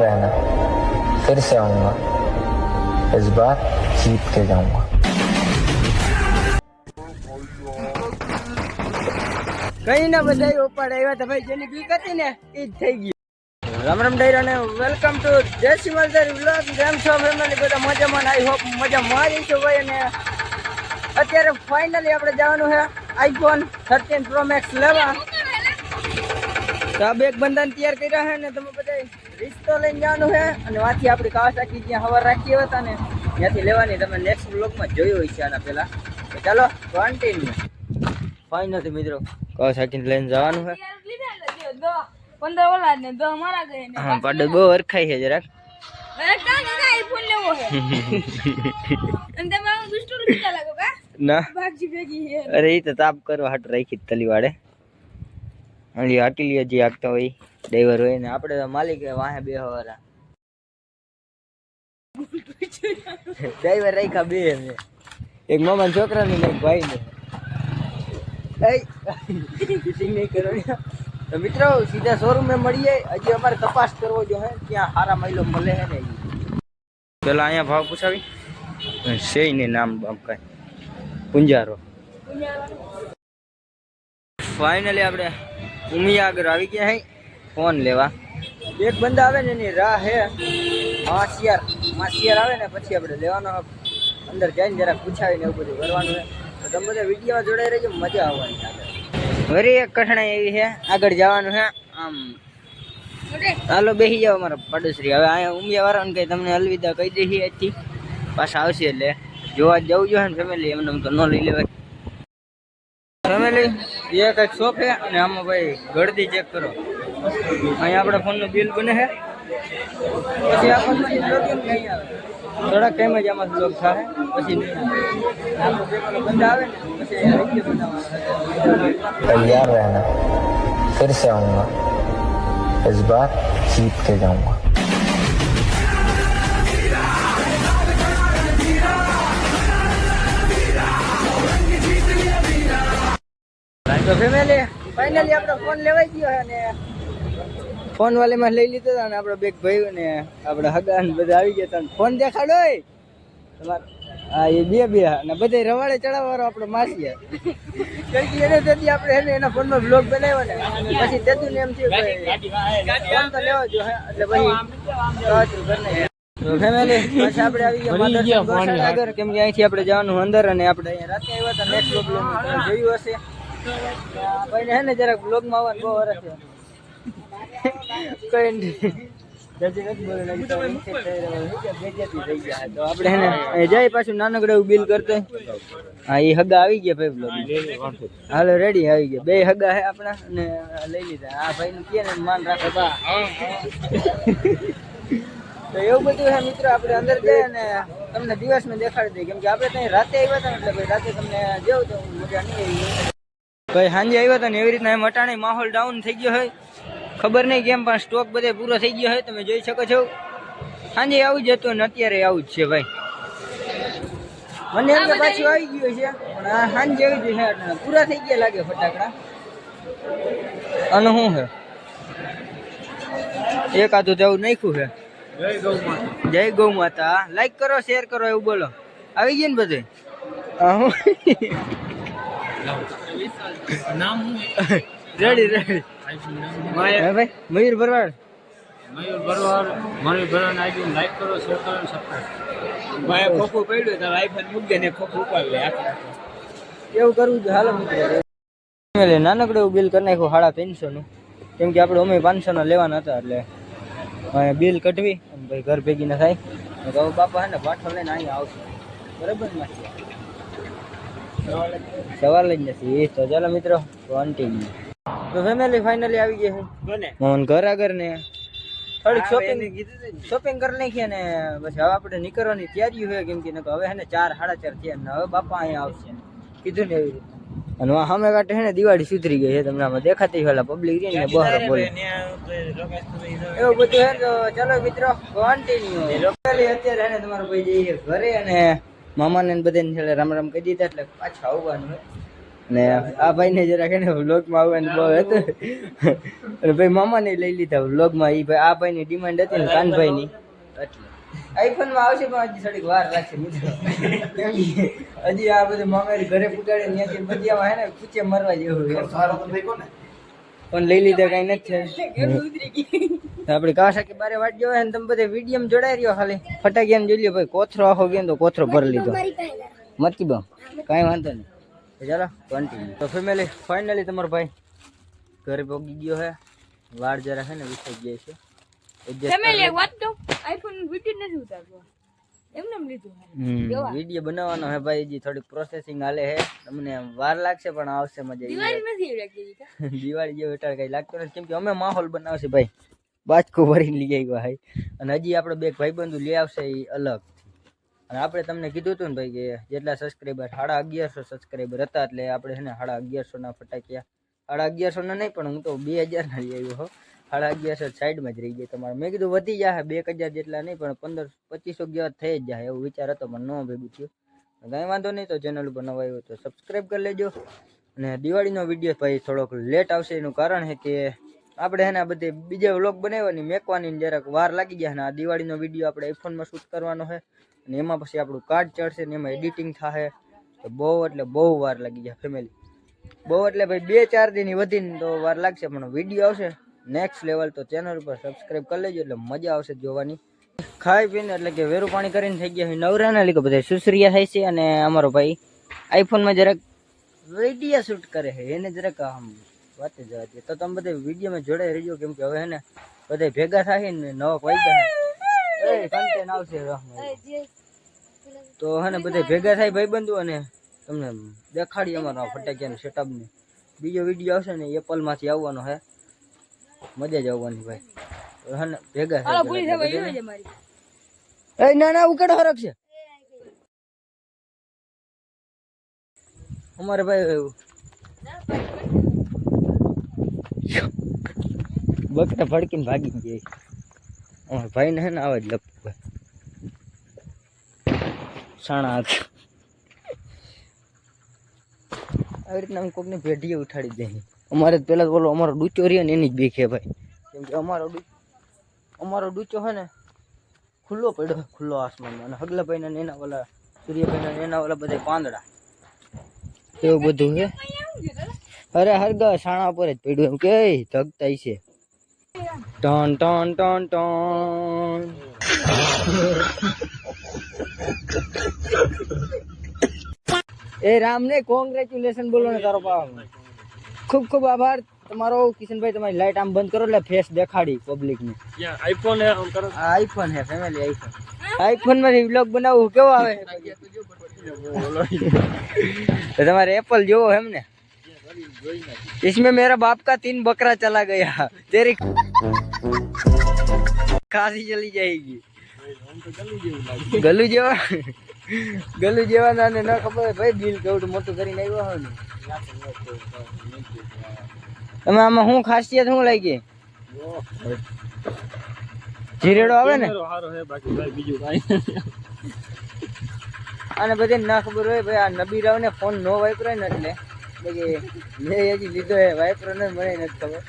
रहना फिर से आऊंगा इस बार जीत के जाऊंगा કઈ ના બધા ઉપાડ આવ્યા તો ભાઈ જેની બીક હતી ને એ જ થઈ ગયું રામ રામ ડાયરા ને વેલકમ ટુ દેશી મલદાર વ્લોગ કેમ છો ફેમિલી બધા મજામાં આઈ હોપ મજામાં જ છો ભાઈ અને અત્યારે ફાઇનલી આપણે જવાનું છે આઈફોન થર્ટીન પ્રો મેક્સ લેવા તો આ બેગ બંધન તૈયાર કર્યા છે ને તમે બધા રિશ્તો લઈને જવાનું છે. અને વાંથી આપણે કાવાસાકી જ્યાં હવાર રાખી હતા ને ત્યાંથી લેવાની તમે નેક્સ્ટ બ્લોગમાં જોયું હોય છે આના પહેલાં. તો ચાલો કન્ટિન્યુ ફાઇનલી મિત્રો કાવાસાકી લઈને જવાનું છે. હા પાડો બહુ અરખાઈ છે જરાક. ના. અરે એ તો તાપ કરવા હાટ રાખી તલીવાડે અને હાટીલી જે આગતા હોય ડ્રાઈવર હોય ને આપણે તો માલિક વાહે બે હવારા ડ્રાઈવર રાખ્યા બે મેં એક મામા છોકરા ને એક ભાઈ ને. તો મિત્રો સીધા શોરૂમે મળીએ હજી અમારે તપાસ કરવો જો હે ત્યાં સારા મહિલો મળે હે ને પેલા અહીંયા ભાવ પૂછાવી. છે ને નામ બામ કાંઈ. પુંજારો. ફાઇનલી આપણે ઉમિયાગર આવી ગયા હે. ફોન લેવા? એક બંદા આવે ને એની રાહ હે. માસિયાર માસિયાર આવે ને પછી આપણે લેવાનો અંદર જઈને જરાક પૂછાવીને એવું બધું કરવાનું છે તો તમે બધા વિડીયોમાં જોડાઈ રહેજો મજા આવવાની આગળ વરી એક કઠણાઈ એવી છે આગળ જવાનું છે આમ હાલો બેસી જાવ અમારા પડોશરી હવે અહીંયા ઉમિયા વાળાને કંઈ તમને અલવિદા કહી દઈએ આજથી પાછા આવશે એટલે. જોવા જવું જોઈએ ને ફેમિલી એમને તો ન લઈ લેવાય. ફેમિલી એ કંઈક શોખ? છે અને આમાં ભાઈ ગળદી ચેક કરો. અહીંયા આપણા ફોનનું બિલ બને છે પછી આ ફોનમાંથી login નહીં આવે થોડાક ટાઈમ જ આમાં લોગ થાય પછી નહીં આવે આપણો જે પેલો બંધ આવે ને પછી અહીંયા વિડીયો બનાવવાનો तैयार रहना फिर से आऊंगा इस बार जीत के जाऊंगा તો ફેમિલી ફાઇનલી આપણો ફોન લેવાઈ ગયો છે અને ફોન વાલીમાં લઈ લીધો હતો અને આપણો બેગ ભાઈ ને આપણા હગા ને બધા આવી ગયા હતા ફોન દેખાડો તમારે હા એ બે બે અને બધા રવાડે ચડાવવાનો આપણો માસી કારણ કે એને તેથી આપણે એને એના ફોનમાં બ્લોગ બનાવ્યો ને. પછી તેતું ને એમ થયું ફોન તો લેવો જો એટલે પછી કરીને તો ફેમિલી પાછા આપણે આવી ગયા માધવસિંહ કેમ કે અહીંથી આપણે જવાનું અંદર અને આપણે અહીંયા રાતે આવ્યા હતા નેક્સ્ટ બ્લોગ જોયું હશે. ભાઈને હે ને જરાક બ્લોગમાં આવવાનું બહુ વરસ છે કઈ હે જાય પાછું નાનકડું બિલ કરતો હા એ હગા આવી ગયા ભાઈ હાલો રેડી આવી ગયા. બે હગા હે આપણા લઈ લીધા. આ ભાઈ નું કે માન રાખે. તો એવું બધું છે મિત્રો, આપણે અંદર જઈએ અને તમને દિવસમાં દેખાડી દઈએ. કેમ કે આપણે ત્યાં રાતે આવ્યા હતા એટલે રાતે તમને જેવું તો મજા નહીં આવી. ભાઈ, સાંજે આવ્યા હતા ને, એવી રીતના એમ અટાણે માહોલ ડાઉન થઈ ગયો હોય. ખબર નહીં કેમ પણ સ્ટોક બધે પૂરો થઈ ગયો હોય તમે જોઈ શકો છો. સાંજે આવું જ હતું ને અત્યારે આવું જ છે ભાઈ. મને એમ કે પાછું આવી ગયું છે પણ આ સાંજે આવી ગયું છે પૂરા થઈ ગયા લાગે ફટાકડા. અને શું છે? એક આધું એવું નાખ્યું છે. જય ગૌ માતા. લાઈક કરો શેર કરો એવું બોલો. આવી ગયું ને બધે રેડી રેડી ભાઈ મયુર ભરવાડ. મયુર ભરવાડ મયુર ભરવાડ આઈડી લાઈક કરો શેર કરો અને ભાઈ ખોખું પડ્યું તો આઈફોન મૂકી દે ને ખોખું ઉપાડી લે એવું કરવું છે હાલો મિત્રો. નાનકડું બિલ કરી નાખ્યું સાડા ત્રણસો નું કેમ કે આપણે અમે પાંચસો ના લેવાના હતા એટલે બિલ કટવી અને ભાઈ ઘર ભેગી ના થાય તો બાપા હે ને પાઠો લઈને અહીંયા આવશે. બરાબર ને સવાલ જ નથી. એ તો ચાલો મિત્રો કન્ટિન્યુ તો ફેમિલી ફાઇનલી આવી ગયા છે. મોહન ઘર આગળ ને. થોડીક શોપિંગ શોપિંગ કરી નાખીએ ને પછી હવે આપણે નીકળવાની તૈયારી હોય કેમ કે હવે હે ને ચાર સાડા ચાર થયા ને હવે બાપા અહીંયા આવશે. કીધું ને એવી રીતે. અને આ સામે કાંઠે હે ને દિવાળી સુધરી ગઈ છે તમને આમાં દેખાતી પેલા પબ્લિક રહી ને બહાર બોલે. એવું બધું હે તો ચલો મિત્રો કન્ટિન્યુ અત્યારે હે ને તમારો ભાઈ જઈએ ઘરે અને મામાને ને બધાને છેલ્લે રામ રામ કહી દીધા એટલે પાછા આવવાનું હોય ને આ ભાઈને જરાક એને વ્લોગમાં ને બહુ હતું. અને ભાઈ મામાને લઈ લીધા વ્લોગમાં એ ભાઈ આ ભાઈની ડિમાન્ડ હતી ને કાનભાઈની એટલે. આઈફોનમાં આવશે પણ હજી થોડીક વાર લાગશે મિત્રો. કેમ હજી આ બધું મામારી ઘરે પુગાડે ત્યાંથી બધી હે ને પૂછે મરવા જેવું પણ લઈ લીધા કઈ નથી. આપણે કાશા કે બારે વાટ જોવે ને તમે બધે વીડિયો જોડાઈ રહ્યો ખાલી. ફટાકી એમ જોઈ લ્યો ભાઈ કોથરો આખો ગયો તો કોથરો ભરી લીધો. મતકી બમ કાંઈ વાંધો નહીં. ચાલો કન્ટિન્યુ તો ફેમિલી ફાઇનલી તમારો ભાઈ ઘરે પહોંચી ગયો હે. વાળ જરા છે ને વિસાઈ ગયા છે. ફેમિલી એક વાત કહું આઈફોન વિડિયો નથી ઉતારતો. એમને લીધું હમ વીડિયો બનાવવાનો હે ભાઈ હજી થોડીક પ્રોસેસિંગ હાલે હે. તમને વાર લાગશે પણ આવશે મજા દિવાળી નથી લાગતી દિવાળી જેવો એટલે કઈ લાગતો નથી. કેમ કે અમે માહોલ બનાવશે ભાઈ. બાજકો ભરીને લઈ આવ્યા ભાઈ અને હજી આપણે બે ભાઈબંધુ લઈ આવશે એ અલગ. અને આપણે તમને કીધું હતું ને ભાઈ કે જેટલા સબસ્ક્રાઈબર સાડા અગિયારસો સબસ્ક્રાઈબર હતા એટલે આપણે છે ને સાડા અગિયારસો ના ફટાક્યા. સાડા અગિયારસો ના નહીં, પણ હું તો બે હજાર ના લઈ આવ્યો હો. સાડા અગિયારસો સાઈડમાં જ રહી જાય તમારે. મેં કીધું વધી જાય બે હજાર જેટલા નહીં, પણ પંદર, પચીસો જેવા થઈ જ જાય, એવું વિચાર હતો, પણ ન ભેગું થયું. કાંઈ વાંધો નહીં, તો ચેનલ ઉપર નવા આવ્યો તો સબસ્ક્રાઈબ કરી લેજો. અને દિવાળીનો વીડિયો ભાઈ થોડોક લેટ આવશે, એનું કારણ છે કે આપણે છે ને બધે બીજા વ્લોગ બનાવવાની મેકવાની જરાક વાર લાગી ગયા ને આ દિવાળીનો વીડિયો આપણે આઈફોનમાં શૂટ કરવાનો છે. અને એમાં પછી આપણું કાર્ડ ચડશે ને એમાં એડિટિંગ થશે તો બહુ એટલે બહુ વાર લાગી ગયા ફેમિલી બહુ એટલે ભાઈ બે ચાર દિન વધીને તો વાર લાગશે, પણ વીડિયો આવશે. નેક્સ્ટ લેવલ તો ચેનલ ઉપર સબસ્ક્રાઈબ કરી લેજો એટલે મજા આવશે જોવાની. ખાઈ પીને એટલે કે વેરું પાણી કરીને થઈ ગયા નવરાના લીધે બધા સુસરિયા થાય છે અને અમારો ભાઈ આઈફોનમાં જરાક વીડિયો શૂટ કરે છે. એને જરાક આમ વાત જવા દે. તો તમે બધા વિડીયોમાં જોડાઈ રહીજો કેમ કે હવે હે ને બધા ભેગા થાય ને નવા વાગ્યા. એ આવશે. તો હે ને બધા ભેગા થાય ભાઈબંધો અને તમને દેખાડી અમારા ફટાકિયાનું સેટઅપ ને. બીજો વીડિયો આવશે ને એપલમાંથી આવવાનો હે. મજા જ આવવાની ભાઈ. હે ને ભેગા થાય એ ના. ના ઉકેડો હરક છે. અમારે ભાઈ બકરા ભડકીને ભાગી ગયા. અમારા ભાઈ ને હે ને આવે જ લપ સાણા હાથ. આવી રીતના અમે કોકની પેઢીએ ઉઠાડી દે અમારે તો પેલા તો બોલો અમારો ડૂચો રહ્યો ને એની જ બીક છે ભાઈ. કેમ કે અમારો ડૂ અમારો ડૂચો છે ને ખુલ્લો પડ્યો છે, ખુલ્લો આસમાનમાં અને હગલાભાઈ ને એના ઓલા સૂર્યભાઈ ને એના ઓલા બધા પાંદડા. એવું બધું છે અરે હરગા સાણા પર જ પડ્યું એમ કે ધગતા છે. ટન ટન ટન ટન. એ રામ ને કોંગ્રેચ્યુલેશન બોલો ને તારો પાવામાં ખૂબ ખૂબ આભાર. તમારો કિશનભાઈ તમારી લાઈટ આમ બંધ કરો એટલે ફેસ દેખાડી પબ્લિક ને આઈફોન કરો. આઈફોન હે ફેમિલી આઈફોન. આઈફોનમાં વ્લોગ બનાવવું કેવો આવે? તમારે એપલ જોવો એમ ને इसमें मेरा बाप का तीन बकरा चला गया तेरी खांसी चली जाएगी ગલુ જેવા ગલુ જેવા ના ને ના ખબર હોય ભાઈ બિલ કેવડું મોટું કરીને આવ્યો હોય ને તમે આમાં શું ખાસિયત શું લાગી જીરેડો આવે ને સારો છે બાકી ભાઈ બીજું કાંઈ અને બધાને ના ખબર હોય ભાઈ આ નબીરાવ ને ફોન નો વાપરાય ને એટલે એટલે કે મેં હજી લીધો હે વાપરો ને મને નથી ખબર.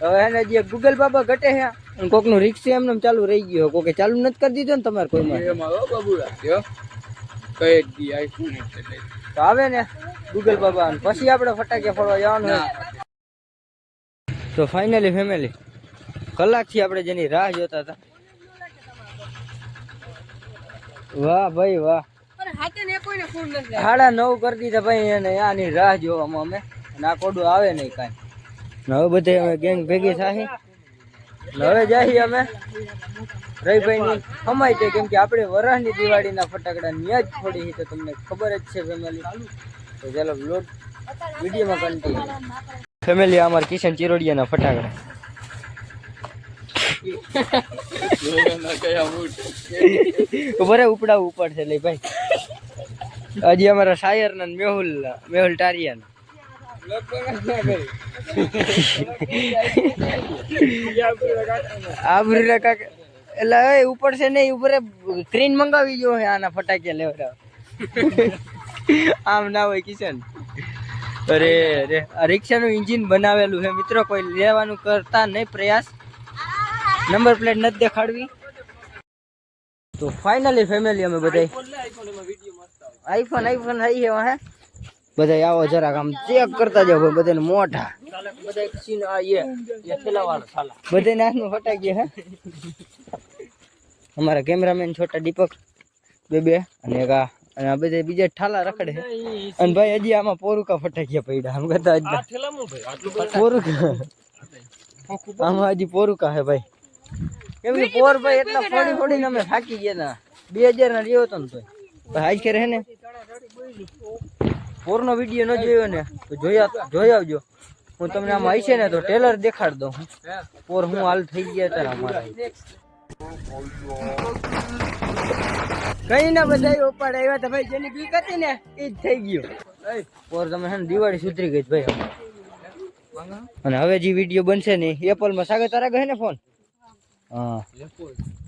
હવે એને જે ગૂગલ બાબા ઘટે હે અને કોકનું રિક્ષા એમને એમ ચાલુ રહી ગયો કોકે ચાલુ નથી કરી દીધો ને તમારે કોઈ તો આવે ને ગૂગલ બાબા પછી આપણે ફટાકે ફોડવા જવાનું તો ફાઇનલી ફેમિલી કલાકથી આપણે જેની રાહ જોતા હતા. વાહ ભાઈ વાહ. ને સાડા નવ કરી દીધા ભાઈ એને આની રાહ જોવામાં અમે. અને આ કોડું આવે નહીં કાંઈ. ને હવે બધે અમે ગેંગ ભેગી થાય ને હવે જઈએ અમે. રવિભાઈ ની કમાઈ છે કેમ કે આપણે વરાહની દિવાળીના ફટાકડા ન્યા જ ફોડી તો તમને ખબર જ છે ફેમિલી તો ચાલો લોડ વિડીયોમાં કન્ટિન્યુ ફેમિલી અમારા કિશન ચિરોડિયાના ફટાકડા. બરે ઉપડાવું પડશે લઈ ભાઈ. હજી અમારા શાયર ના મેહુલ મેહુલ ટારિયા આબરી કાકા એટલે એ ઉપર છે ને ઉપર ક્રીન મંગાવી જો હે આના ફટાકિયા લેવડાવ આમ ના હોય કિશન. અરે આ રિક્ષાનું એન્જિન બનાવેલું છે. મિત્રો, કોઈ લેવાનું કરતા નહીં પ્રયાસ. નંબર પ્લેટ નથી દેખાડવી. તો ફાઇનલી ફેમિલી અમે બધા આઈફોન આઈફોન આવી છે હે. બધા આવો જરાક આમ ચેક કરતા જાવ ભાઈ બધાને મોઢા. બધા સીન આ ये ये થેલાવાળો સાલા. બધાને હાથમાં ફટાકી હે. અમારા કેમેરામેન છોટા દીપક બે બે અને એક આ અને આ બધા બીજા ઠાલા રખડે છે અને ભાઈ હજી આમાં પોરુકા ફટાકિયા પડ્યા આમ કરતા હજી. પોરુકા. આમાં હજી પોરુકા હે ભાઈ. કેમ કે પોર ભાઈ એટલા ફોડી ફોડીને અમે થાકી ગયા ના બે હજાર ના રહ્યો હતો ને તોય ભાઈ. આજ કે હે ને? પોરનો વીડિયો ન જોયો ને, તો જોયા જોઈ આવજો. હું તમને આમાં આવી છે ને, તો ટેલર દેખાડ દઉં પોર હું હાલ થઈ ગયા હતા અમારા. કઈ ના બધા ઉપાડ આવ્યા હતા ભાઈ જેની બીક હતી ને એ જ થઈ ગયું. પોર તમે છે ને, દિવાળી સુધરી ગઈ ભાઈ અને હવે જે વીડિયો બનશે ને એપલમાં સાગર તારા ગયે ને ફોન? હા.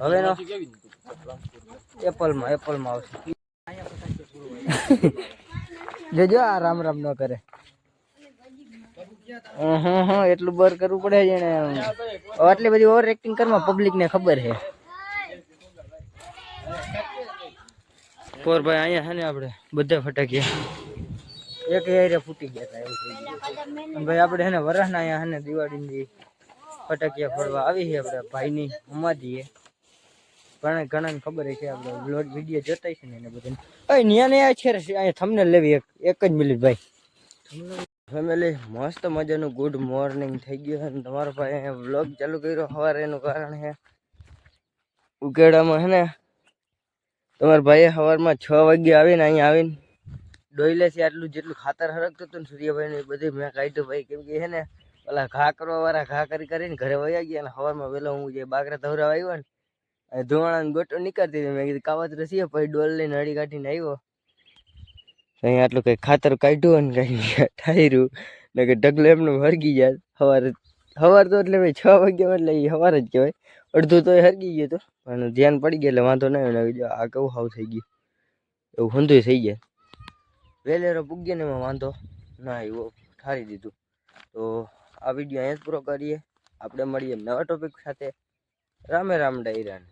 હવે એપલમાં એપલમાં એપલમાં આવશે. જોજો, આ રામ રામ ન કરે. હા હા એટલું બર કરવું પડે છે આટલી બધી ઓવર એક્ટિંગ કરવા પબ્લિક ને ખબર છે. પોર ભાઈ અહીંયા છે ને આપણે, બધા ફટાકિયા. એક એરિયા ફૂટી ગયા હતા એવું થઈ ગયું. ભાઈ, આપણે છે ને વરસના અહીંયા છે ને દિવાળીની ફટાકિયા ફોડવા આવી છે આપણે, ભાઈની ઉમાદીએ ઘણા ઘણાને ખબર છે આપણે વ્લોગ વીડિયો જોતા છે ને એને બધાને. અય, ન્યા ને છે અહીંયા થમને લેવી એક એક જ મિનિટ ભાઈ. ફેમિલી મસ્ત મજાનું ગુડ મોર્નિંગ થઈ ગયું અને તમારો ભાઈ વ્લોગ ચાલુ કર્યો સવારે એનું કારણ છે ઉકેડામાં છે ને તમારા ભાઈએ સવારમાં છ વાગે આવીને અહીંયા આવીને ડોઈલે છે આટલું જેટલું ખાતર હરકતું હતું ને સૂર્યભાઈને એ બધું મેં કાઢ્યું ભાઈ. કેમ કે છે ને, પેલા ઘા કરવા વાળા ઘા કરી કરીને ઘરે વયા ગયા અને સવારમાં વહેલો હું જે બાગરા ધવરાવા આવ્યો ને અને ગોટું નીકળતી હતી મેં કીધું કાવત રસીએ પછી ડોલ લઈને હળી કાઢીને આવ્યો. અહીંયા આટલું કંઈ ખાતર કાઢ્યું અને કંઈ ઠાયરું. ને કે ઢગલો એમનું હરગી જાય. સવારે, સવાર તો એટલે ભાઈ છ વાગ્યા એટલે એ સવાર જ કહેવાય. અડધું તો એ હરગી ગયું તો. પણ ધ્યાન પડી ગયા, એટલે વાંધો નહીં. આવ્યો આ કેવું હાવ થઈ ગયું. એવું હંધુય થઈ જાય. વેલેરો પૂગ્યો ને એમાં વાંધો ના આવ્યો ઠારી દીધું. તો આ વીડિયો અહીંયા જ પૂરો કરીએ. આપણે મળીએ નવા ટોપિક સાથે. રામે રામ ડાયરાને.